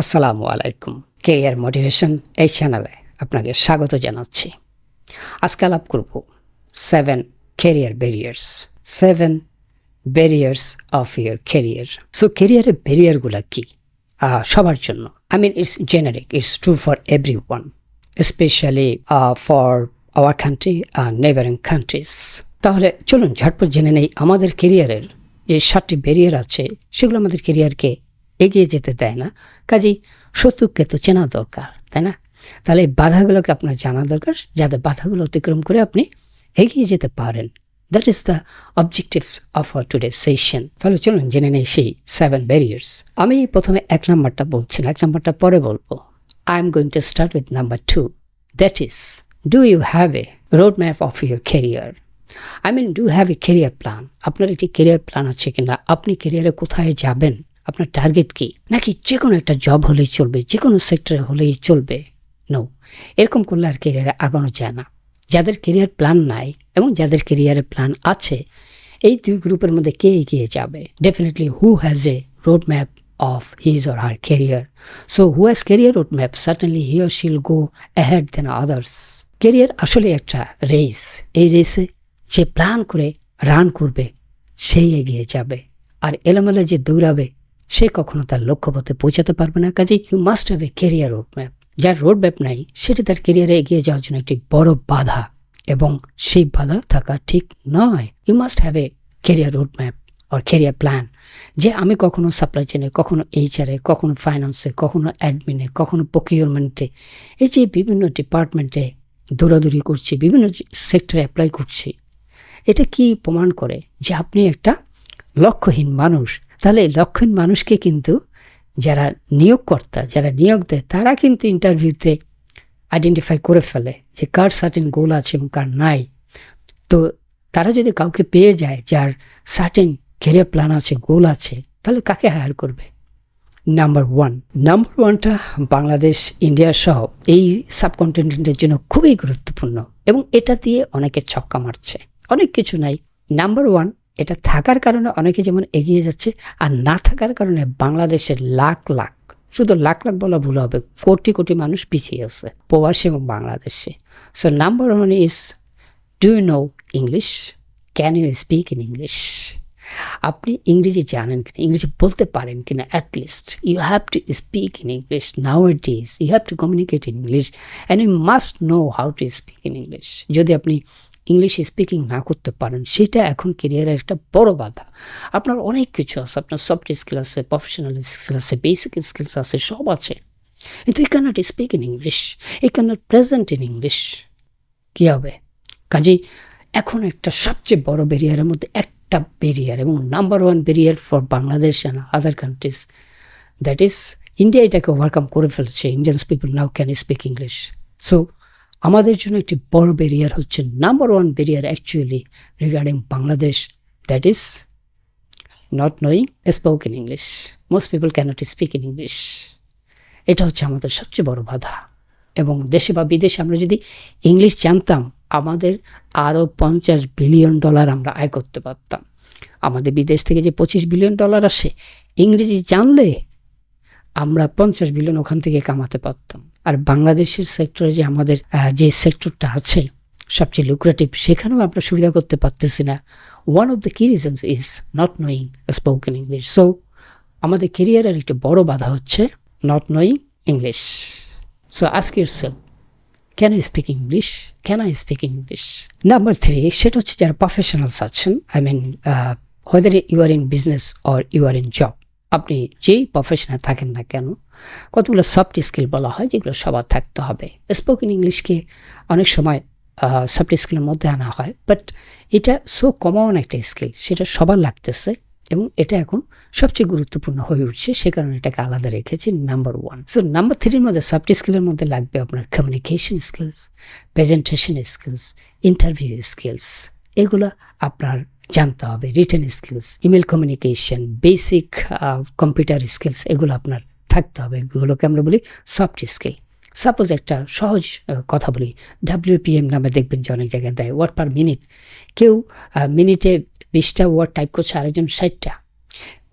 আসসালামু আলাইকুম। Career motivation এই চ্যানেলে আপনাকে স্বাগত জানাচ্ছি। আজকে আলাপ করব seven career barriers seven barriers of your career so কেরিয়ারের ব্যারিয়ারগুলো কি? সবার জন্য। I mean it's generic it's true for everyone specially for our country R neighbouring countries তাহলে চলুন ঝটপট জেনে নেই আমাদের কেরিয়ারের যে সাতটি ব্যারিয়ার আছে, সেগুলো আমাদের কেরিয়ারকে এগিয়ে যেতে দেয় না। কাজেই শত্রুকে তো চেনা দরকার, তাই না? তাহলে এই বাধাগুলোকে আপনার জানা দরকার, যাতে বাধাগুলো অতিক্রম করে আপনি এগিয়ে যেতে পারেন। That is the objective of our today session তাহলে চলুন জেনে নেই সেই সেভেন ব্যারিয়ার্স আমি প্রথমে এক নাম্বারটা বলছি না, এক নাম্বারটা পরে বলব। I am going to start with number two that is do you have a road map of your career I mean do have a career plan আপনার একটি কেরিয়ার প্ল্যান আছে কিনা? আপনি কেরিয়ারে কোথায় যাবেন? আপনার টার্গেট কি? নাকি যে কোনো একটা জব হলেই চলবে যে কোনো সেক্টরে হলেই চলবে? নো এরকম করলে আর কেরিয়ারে আগানো যায় না। যাদের কেরিয়ার প্ল্যান নাই এবং যাদের কেরিয়ারে প্ল্যান আছে এই দুই গ্রুপের মধ্যে কে এগিয়ে যাবে? Definitely who has a road map of his or her career. So who has career roadmap, certainly he or she'll go ahead than others. Career আসলে একটা রেস এই রেসে যে প্ল্যান করে রান করবে সেই এগিয়ে যাবে। আর এলোমেলো যে দৌড়াবে সে কখনো তার লক্ষ্যপথে পৌঁছাতে পারবে না। কাজে you must have a career road map যার রোড ম্যাপ নাই, সেটি তার কেরিয়ারে এগিয়ে যাওয়ার জন্য একটি বড় বাধা। এবং সেই বাধা থাকা ঠিক নয়। You must have a career road map or career plan যে আমি কখনো সাপ্লাই চেনে কখনো এইচআরে কখনো ফাইন্যান্সে কখনো অ্যাডমিনে কখনো প্রকিউরমেন্টে এই যে বিভিন্ন ডিপার্টমেন্টে দৌড়াদৌড়ি করছি, বিভিন্ন সেক্টরে অ্যাপ্লাই করছি, এটা কি প্রমাণ করে যে আপনি একটা লক্ষ্যহীন মানুষ? তাহলে লক্ষ্যহীন মানুষকে কিন্তু যারা নিয়োগকর্তা, যারা নিয়োগ দেয়, তারা কিন্তু ইন্টারভিউতে আইডেন্টিফাই করে ফেলে যে কার সার্টেন গোল আছে এবং কার নাই। তো তারা যদি কাউকে পেয়ে যায় যার সার্টেন কেরিয়ার প্ল্যান আছে গোল আছে, তাহলে কাকে হায়ার করবে? নাম্বার ওয়ান নাম্বার ওয়ানটা বাংলাদেশ ইন্ডিয়া সহ এই সাবকন্টিনেন্টের জন্য খুবই গুরুত্বপূর্ণ এবং এটা দিয়ে অনেকে ছক্কা মারছে। অনেক কিছু নাই। নাম্বার ওয়ান এটা থাকার কারণে অনেকে যেমন এগিয়ে যাচ্ছে, আর না থাকার কারণে বাংলাদেশের লাখ লাখ, শুধু লাখ লাখ বলা ভুল হবে, কোটি কোটি মানুষ পিছিয়ে আছে, প্রবাসী এবং বাংলাদেশে। So number one is do you know English can you speak in English আপনি ইংরেজি জানেন কিনা, ইংরেজি বলতে পারেন কিনা at least you have to speak in English now it is you have to communicate in English and you must know how to speak in English যদি আপনি ইংলিশ স্পিকিং না করতে পারেন, সেটা এখন কেরিয়ারের একটা বড় বাধা। আপনার অনেক কিছু আছে, আপনার সফট স্কিল আছে প্রফেশনাল স্কিল আছে বেসিক স্কিলস আছে, সব আছে। কিন্তু you can't speak in English you can't present in English কী হবে? কাজেই এখন একটা সবচেয়ে বড় ব্যারিয়ারের মধ্যে একটা ব্যারিয়ার এবং number one barrier for Bangladesh and other countries that is India এটাকে ওভারকাম করে ফেলছে Indians people now can speak English so আমাদের জন্য একটি বড় ব্যারিয়ার হচ্ছে number one barrier actually regarding Bangladesh that is not knowing spoke in English most people can't speak in English এটা হচ্ছে আমাদের সবচেয়ে বড় বাধা। এবং দেশে বা বিদেশে আমরা যদি ইংলিশ জানতাম, আমাদের আরও পঞ্চাশ বিলিয়ন ডলার আমরা আয় করতে পারতাম। আমাদের বিদেশ থেকে যে পঁচিশ বিলিয়ন ডলার আসে, ইংরেজি জানলে আমরা পঞ্চাশ বিলিয়ন ওখান থেকে কামাতে পারতাম। আর বাংলাদেশের সেক্টরে যে আমাদের যে সেক্টরটা আছে, সবচেয়ে লুক্রেটিভ সেখানেও আমরা সুবিধা করতে পারতেছি না। One of the key reasons is not knowing spoken English so আমাদের কেরিয়ারের একটি বড় বাধা হচ্ছে not knowing English so ask your can I speak English can I speak English number three সেটা হচ্ছে যারা প্রফেশনালস আছেন I mean whether you are in business or you are in job আপনি যেই প্রফেশনে থাকেন না কেন, কতগুলো সফট স্কিল বলা হয় যেগুলো সবার থাকতে হবে। স্পোকেন ইংলিশকে অনেক সময় সফট স্কিলের মধ্যে আনা হয় বাট এটা সো কমন একটা স্কিল সেটা সবার লাগতেছে এবং এটা এখন সবচেয়ে গুরুত্বপূর্ণ হয়ে উঠছে, সে কারণে এটাকে আলাদা রেখেছি নাম্বার ওয়ান সো নাম্বার থ্রির মধ্যে সফট স্কিলের মধ্যে লাগবে আপনার communication skills presentation skills interview skills এগুলো আপনার জানতে হবে written skills email communication basic computer skills এগুলো আপনার থাকতে হবে। এগুলোকে আমরা বলি সফট স্কিল সাপোজ একটা সহজ কথা বলি। ডাব্লিউপিএম নামে দেখবেন যে অনেক জায়গায় দেয় ওয়ার্ড পার মিনিট কেউ মিনিটে বিশটা ওয়ার্ড টাইপ করছে, আরেকজন ষাটটা।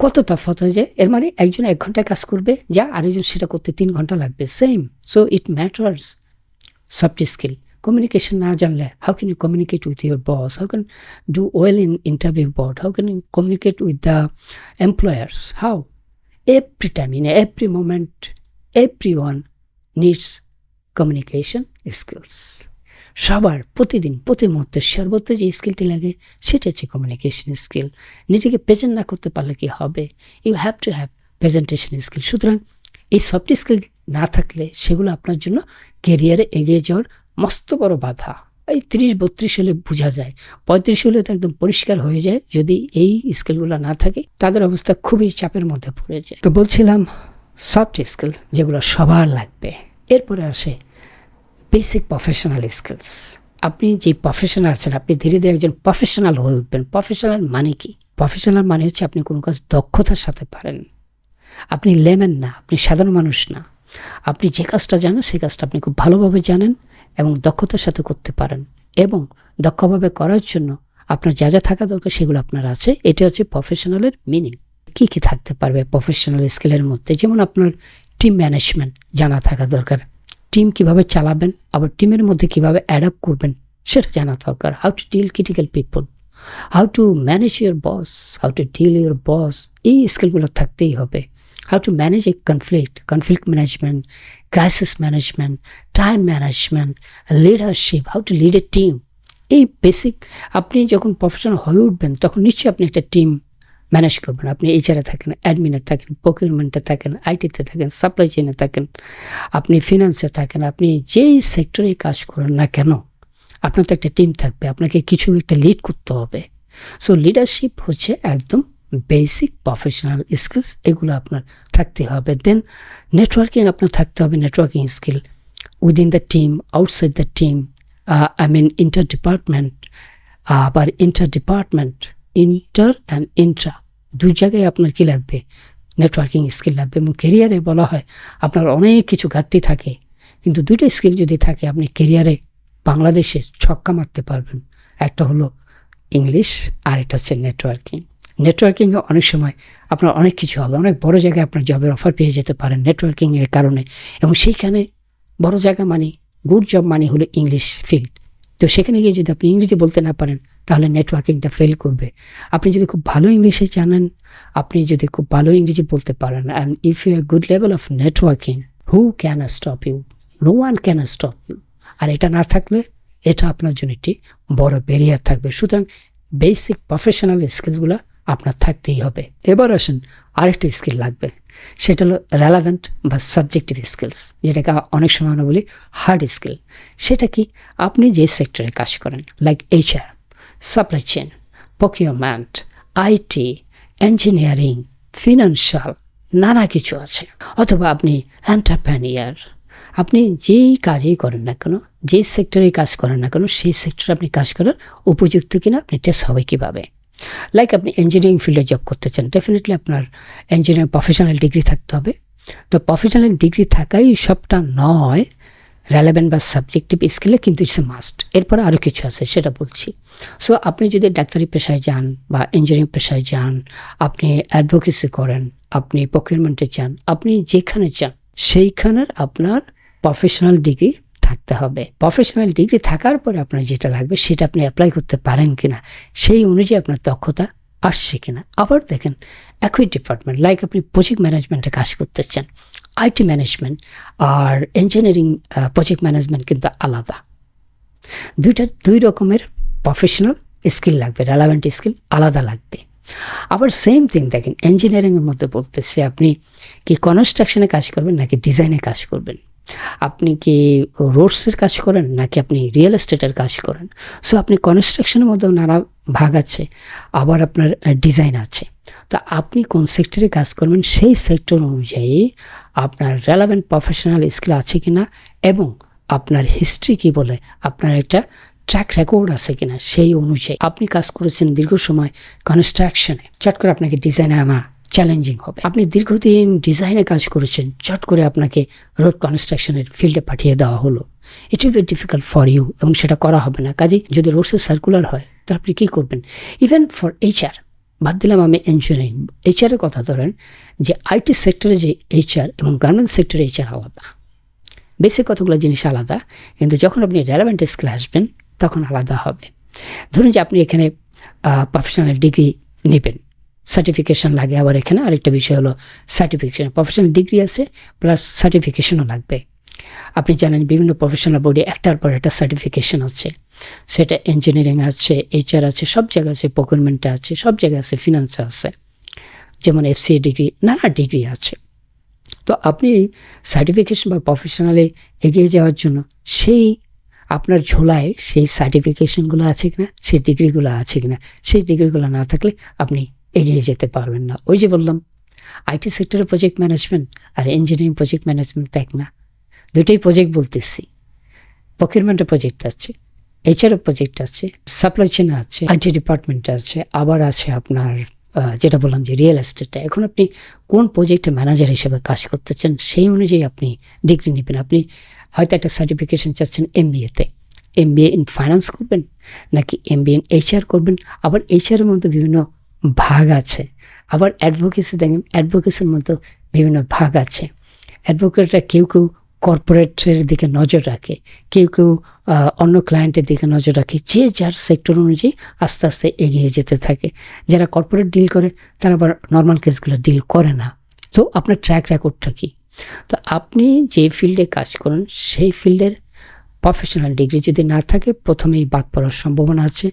কত তফাৎ হয়ে যায়? এর মানে একজন এক ঘন্টায় কাজ করবে, যা আরেকজন সেটা করতে তিন ঘণ্টা লাগবে। Same so it matters soft skill communication না জানলে how can you communicate with your boss how can do well in interview board how can you communicate with the employers how every time, in every moment, everyone needs communication skills. সবার প্রতিদিন, প্রতি মুহূর্তে সর্বত্র যে স্কিলটি লাগে, সেটা হচ্ছে communication skill নিজেকে প্রেজেন্ট না করতে পারলে কি হবে? You have to have presentation skill সুতরাং এই সফট স্কিল না থাকলে, সেগুলো আপনার জন্য কেরিয়ারে এগিয়ে যাওয়ার মস্ত বড় বাধা। এই তিরিশ, বত্রিশ হলে বোঝা যায়। পঁয়ত্রিশ হলে তো একদম পরিষ্কার হয়ে যায়। যদি এই স্কিলগুলো না থাকে, তাদের অবস্থা খুবই চাপের মধ্যে পড়ে যায়। তো বলছিলাম সফট স্কিল যেগুলো সবার লাগবে। এরপরে আসে বেসিক প্রফেশনাল স্কিলস আপনি যে প্রফেশনাল আছেন, আপনি ধীরে ধীরে একজন প্রফেশনাল হয়ে উঠবেন। প্রফেশনাল মানে কি? প্রফেশনাল মানে হচ্ছে আপনি কোনো কাজ দক্ষতার সাথে পারেন। আপনি লেমেন না, আপনি সাধারণ মানুষ না। আপনি যে কাজটা জানেন, সেই কাজটা আপনি খুব ভালোভাবে জানেন। এবং দক্ষতার সাথে করতে পারেন। এবং দক্ষভাবে করার জন্য আপনার যা যা থাকা দরকার সেগুলো আপনার আছে। এটা হচ্ছে প্রফেশনালের মিনিং কী কী থাকতে পারবে প্রফেশনাল স্কিলের মধ্যে? যেমন আপনার টিম ম্যানেজমেন্ট জানা থাকা দরকার। টিম কীভাবে চালাবেন? আবার টিমের মধ্যে কীভাবে অ্যাডাপ্ট করবেন? সেটা জানা দরকার। How to deal critical people how to manage your boss how to deal your boss এই স্কিলগুলো থাকতেই হবে। How to manage a conflict, conflict management, crisis management, time management, leadership, how to lead a team. এই basic আপনি যখন professional হয়ে উঠবেন তখন নিশ্চয়ই আপনি একটা টিম ম্যানেজ করবেন আপনি এইচআরে থাকেন অ্যাডমিনে থাকেন প্রকিউরমেন্টে থাকেন আইটিতে থাকেন সাপ্লাই চেনে থাকেন আপনি ফিনান্সে থাকেন আপনি যেই সেক্টরে কাজ করেন না কেন আপনার তো একটা টিম থাকবে আপনাকে কিছু একটা লিড করতে হবে সো লিডারশিপ হচ্ছে একদম বেসিক প্রফেশনাল স্কিলস এগুলো আপনার থাকতে হবে। দেন নেটওয়ার্কিং আপনার থাকতে হবে networking skill within the team outside the team I mean inter department আবার inter department inter and intra দুই জায়গায় আপনার কী লাগবে? নেটওয়ার্কিং স্কিল লাগবে এবং কেরিয়ারে বলা হয় আপনার অনেক কিছু ঘাটতি থাকে। কিন্তু দুইটা স্কিল যদি থাকে, আপনি কেরিয়ারে বাংলাদেশে ছক্কা মারতে পারবেন। একটা হলো ইংলিশ আর এটা হচ্ছে নেটওয়ার্কিং নেটওয়ার্কিংয়ে অনেক সময় আপনার অনেক কিছু হবে, অনেক বড় জায়গায় আপনার জবের অফার পেয়ে যেতে পারেন নেটওয়ার্কিংয়ের কারণে এবং সেইখানে বড় জায়গা মানে গুড জব মানে হলো ইংলিশ ফিল্ড তো সেখানে গিয়ে যদি আপনি ইংরেজি বলতে না পারেন, তাহলে নেটওয়ার্কিংটা ফেল করবে। আপনি যদি খুব ভালো ইংলিশে জানেন, আপনি যদি খুব ভালো ইংরেজি বলতে পারেন and if you good level of networking who can stop you no one can stop you আর এটা না থাকলে, এটা আপনার জন্য একটি বড় ব্যারিয়ার থাকবে। সুতরাং বেসিক প্রফেশনাল স্কিলসগুলো আপনার থাকতেই হবে। এবার আসেন আরেকটি স্কিল লাগবে। সেটা হলো রেলাভেন্ট বা সাবজেক্টিভ স্কিলস যেটাকে অনেক সময় আমরা বলি হার্ড স্কিল সেটা কি? আপনি যে সেক্টরে কাজ করেন like HR supply chain procurement IT engineering financial নানা কিছু আছে। অথবা আপনি এন্টারপ্রেনিয়ার আপনি যেই কাজই করেন না কেন, যেই সেক্টরে কাজ করেন না কেন, সেই সেক্টরে আপনি কাজ করার উপযুক্ত কিনা, আপনি টেস্ট হবে কীভাবে? লাইক আপনি ইঞ্জিনিয়ারিং ফিল্ডে জব করতে চান ডেফিনেটলি আপনার ইঞ্জিনিয়ারিং প্রফেশনাল ডিগ্রি থাকতে হবে। তো প্রফেশনাল ডিগ্রি থাকাই সবটা নয় রেলেভেন্ট বা সাবজেক্টিভ স্কিলে কিন্তু ইটস এ মাস্ট এরপর আরও কিছু আছে, সেটা বলছি। সো আপনি যদি ডাক্তারি পেশায় যান বা ইঞ্জিনিয়ারিং পেশায় যান, আপনি অ্যাডভোকেসি করেন, আপনি প্রকিউরমেন্টে যান, আপনি যেখানে যান সেইখানের আপনার প্রফেশনাল ডিগ্রি থাকতে হবে। প্রফেশনাল ডিগ্রি থাকার পরে আপনার যেটা লাগবে সেটা আপনি অ্যাপ্লাই করতে পারেন কিনা, সেই অনুযায়ী আপনার দক্ষতা আসছে কিনা। আবার দেখেন একই ডিপার্টমেন্ট লাইক আপনি প্রজেক্ট ম্যানেজমেন্টে কাজ করতে চান আইটি ম্যানেজমেন্ট আর ইঞ্জিনিয়ারিং প্রজেক্ট ম্যানেজমেন্ট কিন্তু আলাদা। দুইটার দুই রকমের প্রফেশনাল স্কিল লাগবে রেলাভেন্ট স্কিল আলাদা লাগবে। আবার সেম থিং দেখেন ইঞ্জিনিয়ারিংয়ের মধ্যে বলতেছে, আপনি কি কনস্ট্রাকশনে কাজ করবেন নাকি ডিজাইনে কাজ করবেন? আপনি কি রোডসের কাজ করেন নাকি আপনি রিয়েল এস্টেটের কাজ করেন? সো আপনি কনস্ট্রাকশনের মধ্যেও নানা ভাগ আছে, আবার আপনার ডিজাইন আছে। তো আপনি কোন সেক্টরে কাজ করবেন সেই সেক্টর অনুযায়ী আপনার রেলাভেন্ট প্রফেশনাল স্কিল আছে কি না এবং আপনার হিস্ট্রি কি বলে, আপনার একটা ট্র্যাক রেকর্ড আছে কিনা সেই অনুযায়ী আপনি কাজ করেছেন দীর্ঘ সময় কনস্ট্রাকশনে চট করে আপনাকে ডিজাইনে আনা চ্যালেঞ্জিং হবে। আপনি দীর্ঘদিন ডিজাইনে কাজ করেছেন, চট করে আপনাকে রোড কনস্ট্রাকশনের ফিল্ডে পাঠিয়ে দেওয়া হলো। It will be difficult for you এবং সেটা করা হবে না। কাজে যদি রোডসের সার্কুলার হয়, তো আপনি কী করবেন? ইভেন ফর এইচআর বাদ দিলাম আমি ইঞ্জিনিয়ারিং এইচআরের কথা ধরেন যে আইটি সেক্টরে যে এইচআর এবং গার্মেন্টস সেক্টরে এইচআর আলাদা। বেসিক কতগুলো জিনিস আলাদা, কিন্তু যখন আপনি রেলেভেন্ট স্কিল আসবেন, তখন আলাদা হবে। ধরুন যে আপনি এখানে প্রফেশনাল ডিগ্রি নেবেন। সার্টিফিকেশন লাগে আবার এখানে। আরেকটা বিষয় হলো সার্টিফিকেশান প্রফেশনাল ডিগ্রি আছে প্লাস সার্টিফিকেশনও লাগবে। আপনি জানেন বিভিন্ন প্রফেশনাল বডি একটার পর একটা সার্টিফিকেশন আছে। সেটা ইঞ্জিনিয়ারিং আছে এইচআর আছে, সব জায়গায় আছে প্রকুরমেন্টে আছে, সব জায়গায় আছে ফিনান্সে আছে। যেমন এফসি ডিগ্রি নানা ডিগ্রি আছে। তো আপনি সার্টিফিকেশন বা প্রফেশনালে এগিয়ে যাওয়ার জন্য সেই আপনার ঝোলায় সেই সার্টিফিকেশনগুলো আছে কিনা, সেই ডিগ্রিগুলো আছে কিনা, সেই ডিগ্রিগুলো না থাকলে আপনি এগিয়ে যেতে পারবেন না। ওই যে বললাম আইটি সেক্টরে প্রজেক্ট ম্যানেজমেন্ট আর ইঞ্জিনিয়ারিং প্রজেক্ট ম্যানেজমেন্ট দেখ না। দুটোই প্রজেক্ট বলতেছি। প্রকিউরমেন্টের প্রজেক্ট আছে এইচআরও প্রজেক্ট আছে সাপ্লাই চেন আছে আইটি ডিপার্টমেন্ট আছে, আবার আছে আপনার যেটা বললাম যে রিয়েল এস্টেটটা এখন আপনি কোন প্রজেক্টে ম্যানেজার হিসেবে কাজ করতে চান, সেই অনুযায়ী আপনি ডিগ্রি নেবেন। আপনি হয়তো একটা সার্টিফিকেশন চাচ্ছেন এম বিএতে এম বিএ ইন ফাইন্যান্স করবেন, নাকি এম বিএ ইন এইচআর করবেন? আবার এইচআরের মধ্যে বিভিন্ন ভাগ আছে। আবার অ্যাডভোকেসি দেখেন অ্যাডভোকেসির মধ্যে বিভিন্ন ভাগ আছে। অ্যাডভোকেটরা কেউ কেউ কর্পোরেটের দিকে নজর রাখে, কেউ কেউ অন্য ক্লায়েন্টের দিকে নজর রাখে, যে যার সেক্টর অনুযায়ী আস্তে আস্তে এগিয়ে যেতে থাকে। যারা কর্পোরেট ডিল করে, তারা আবার নর্মাল কেসগুলো ডিল করে না। তো আপনার ট্র্যাক রেকর্ডটা কী? তো আপনি যে ফিল্ডে কাজ করেন, সেই ফিল্ডের প্রফেশনাল ডিগ্রি যদি না থাকে, প্রথমেই বাদ পড়ার সম্ভাবনা আছে।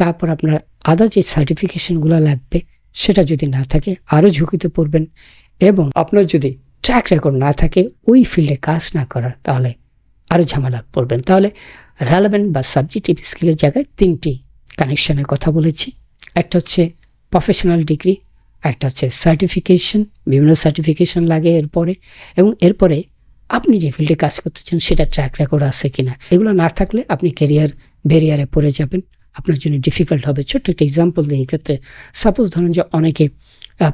তারপর আপনার আদার যে সার্টিফিকেশনগুলো লাগবে, সেটা যদি না থাকে, আরও ঝুঁকিতে পড়বেন এবং আপনার যদি ট্র্যাক রেকর্ড না থাকে, ওই ফিল্ডে কাজ না করার, তাহলে আরও ঝামেলা পড়বেন। তাহলে রেলেভেন্ট বা সাবজেক্টিভ স্কিলের জায়গায় তিনটি কানেকশনের কথা বলেছি। একটা হচ্ছে প্রফেশনাল ডিগ্রি একটা হচ্ছে সার্টিফিকেশন বিভিন্ন সার্টিফিকেশন লাগে এরপরে এবং এরপরে আপনি যে ফিল্ডে কাজ করতে চান, সেটা ট্র্যাক রেকর্ড আছে কিনা। এগুলো না থাকলে আপনি ক্যারিয়ার ব্যারিয়ারে পড়ে যাবেন। আপনার জন্য ডিফিকাল্ট হবে। ছোট্ট একটা এক্সাম্পল দিই এক্ষেত্রে সাপোজ ধরুন যে অনেকে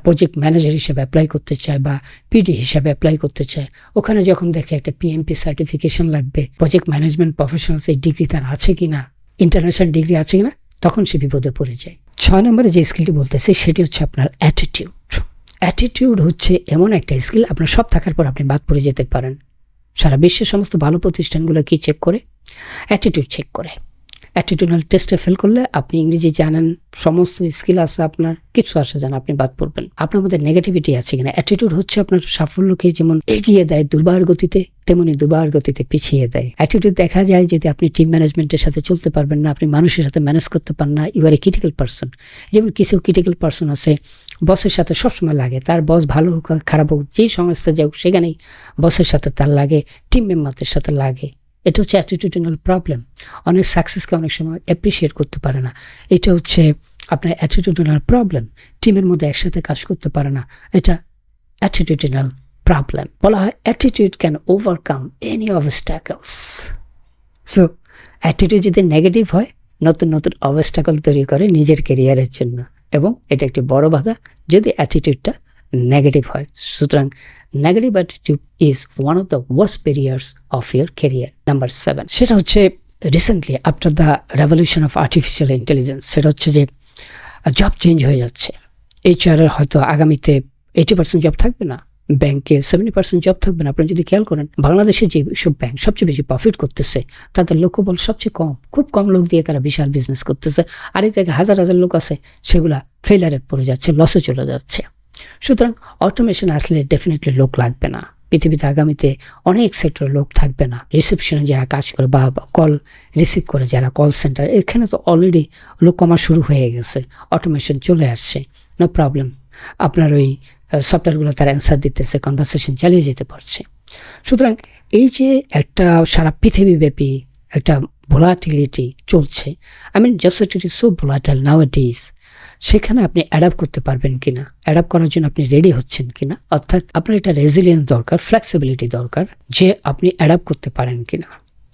প্রজেক্ট ম্যানেজার হিসেবে অ্যাপ্লাই করতে চায় বা পিডি হিসাবে অ্যাপ্লাই করতে চায়। ওখানে যখন দেখে একটা পিএমপি সার্টিফিকেশন লাগবে প্রজেক্ট ম্যানেজমেন্ট প্রফেশনালস এই ডিগ্রি তার আছে কিনা ইন্টারন্যাশনাল ডিগ্রি আছে কিনা, তখন সে বিপদে পড়ে যায়। ছয় নম্বরে যে স্কিলটি বলতেছে, সেটি হচ্ছে আপনার অ্যাটিটিউড অ্যাটিটিউড হচ্ছে এমন একটা স্কিল আপনার সব থাকার পর আপনি বাদ পড়ে যেতে পারেন। সারা বিশ্বের সমস্ত ভালো প্রতিষ্ঠানগুলো কি চেক করে? অ্যাটিটিউড চেক করে। অ্যাটিটিউডাল টেস্টে ফেল করলে আপনি ইংরেজি জানেন, সমস্ত স্কিল আছে আপনার, কিছু আসে জানা আপনি বাদ পড়বেন। আপনার মধ্যে নেগেটিভিটি আছে কিনা? অ্যাটিটিউড হচ্ছে আপনার সাফল্যকে যেমন এগিয়ে দেয় দুর্বার গতিতে, তেমনি দুর্বার গতিতে পিছিয়ে দেয়। অ্যাটিটিউড দেখা যায় যদি আপনি টিম ম্যানেজমেন্টের সাথে চলতে পারবেন না, আপনি মানুষের সাথে ম্যানেজ করতে পারেন না you are a critical person যেমন কিছু ক্রিটিক্যাল পার্সন আছে বসের সাথে সবসময় লাগে, তার বস ভালো হোক, খারাপ হোক, যেই সংস্থা যাক সেখানেই বসের সাথে তার লাগে টিম মেম্বারদের সাথে লাগে। এটা হচ্ছে অ্যাটিটিউডনাল প্রবলেম অনেক সাকসেসকে অনেক সময় অ্যাপ্রিসিয়েট করতে পারে না। এটা হচ্ছে আপনার অ্যাটিটিউডনাল প্রবলেম টিমের মধ্যে একসাথে কাজ করতে পারে না। এটা অ্যাটিটিউডনাল প্রবলেম বলা হয় attitude can overcome any obstacles so attitude যদি নেগেটিভ হয়, নতুন নতুন অবস্ট্যাকল তৈরি করে নিজের কেরিয়ারের জন্য। এবং এটা একটি বড় বাধা। যদি অ্যাটিটিউডটা নেগেটিভ হয়। সুতরাং negative attitude is one of the worst barriers of your career number seven সেটা হচ্ছে recently after the revolution of artificial intelligence সেটা হচ্ছে যে জব চেঞ্জ হয়ে যাচ্ছে। এইচআরের হয়তো আগামীতে এইটি পার্সেন্ট জব থাকবে না ব্যাংকে সেভেন্টি পার্সেন্ট জব থাকবে না। আপনি যদি খেয়াল করেন, বাংলাদেশে যে সব ব্যাংক সবচেয়ে বেশি প্রফিট করতেছে, তাদের লোকবল সবচেয়ে কম। খুব কম লোক দিয়ে তারা বিশাল বিজনেস করতেছে। আর এই জায়গায় হাজার হাজার লোক আছে, সেগুলা ফেলারে পড়ে যাচ্ছে লসে চলে যাচ্ছে। সুতরাং অটোমেশন আসলে ডেফিনেটলি লোক লাগবে না। পৃথিবীতে আগামীতে অনেক সেক্টর লোক থাকবে না। রিসেপশনে যারা কাজ করে বা কল রিসিভ করে, যারা কল সেন্টার এখানে তো অলরেডি লোক কমা শুরু হয়ে গেছে। অটোমেশন চলে আসছে। নো প্রবলেম আপনার ওই সফটওয়্যারগুলো তার অ্যান্সার দিতেছে কনভারসেশন চালিয়ে যেতে পারছে। সুতরাং এই যে একটা সারা পৃথিবীব্যাপী একটা ভোলাটিলিটি চলছে I mean job sector is so volatile now these সেখানে আপনি অ্যাডাপ্ট করতে পারবেন কিনা? অ্যাডাপ্ট করার জন্য আপনি রেডি হচ্ছেন কিনা? অর্থাৎ আপনার এটা রেজিলিয়েন্স দরকার ফ্লেক্সিবিলিটি দরকার, যে আপনি অ্যাডাপ্ট করতে পারেন কিনা।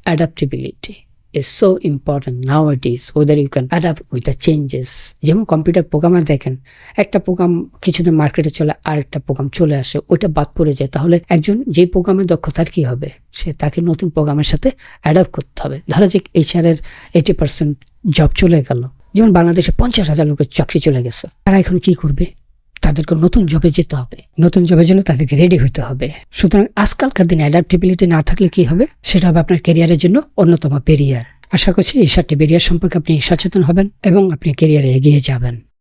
Adaptability is so important now it is whether you can adapt with the changes যেমন কম্পিউটার প্রোগ্রামার দেখেন, একটা প্রোগ্রাম কিছুদিন মার্কেটে চলে, আরেকটা প্রোগ্রাম চলে আসে, ওইটা বাদ পড়ে যায়। তাহলে একজন যে প্রোগ্রামের দক্ষতার কি হবে? সে তাকে নতুন প্রোগ্রামের সাথে অ্যাডাপ্ট করতে হবে। ধরা যাক এইচআর এর এইটি পার্সেন্ট জব চলে গেল। যেমন বাংলাদেশে পঞ্চাশ হাজার লোকের চাকরি চলে গেছে, তারা এখন কি করবে? তাদেরকে নতুন জবে যেতে হবে। নতুন জবের জন্য তাদেরকে রেডি হতে হবে। সুতরাং আজকালকার দিনে অ্যাডাপ্টেবিলিটি না থাকলে কি হবে? সেটা হবে আপনার ক্যারিয়ারের জন্য অন্যতম পেরিয়ার আশা করছি এই সাতটি বেরিয়ার সম্পর্কে আপনি সচেতন হবেন এবং আপনি ক্যারিয়ারে এগিয়ে যাবেন।